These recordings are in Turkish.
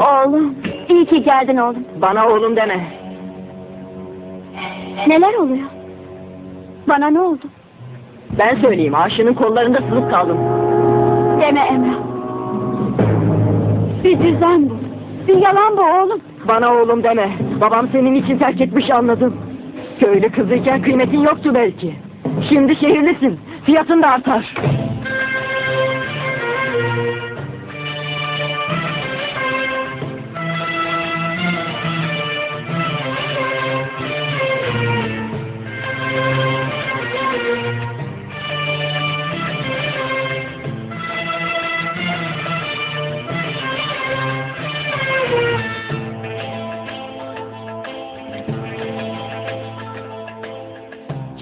Oğlum, iyi ki geldin oğlum. Bana oğlum deme. Neler oluyor? Bana ne oldu? Ben söyleyeyim aşının kollarında sızıp kaldım. Deme Emrah. Bir düzen bu. Bir yalan bu oğlum. Bana oğlum deme. Babam senin için terk etmiş anladım. Köylü kızıyken kıymetin yoktu belki. Şimdi şehirlisin. Fiyatın da artar.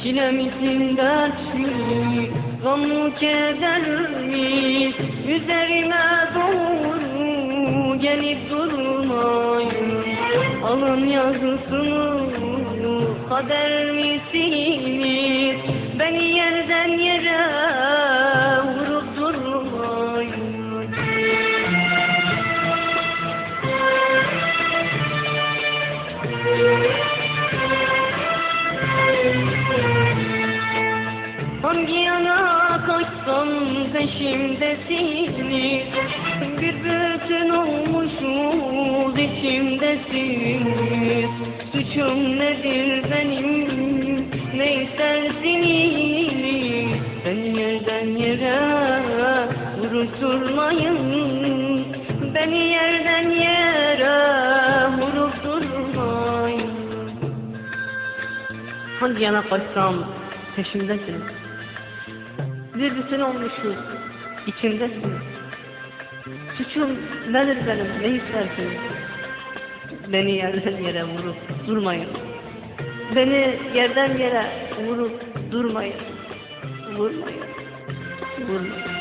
Çilemisin dertli, gamı kederli Üzerime doğru gelip durmayın. Alın yazısını kader misiniz? Beni yerden yere Hangi yana kaçsam peşimdesiniz? Bir bütün olmuşuz içimdesiniz. Suçum nedir benim? Ne istersiniz? Beni yerden yere vuruşturmayın Beni yerden yere vurup durmayın. Hangi yana kaçsam peşimdesiniz. Bir bütün olmuşuz, içimdesiniz. Suçum nedir benim, ne istersiniz? Beni yerden yere vurup durmayın. Beni yerden yere vurup durmayın. Vurmayın. Vurmayın.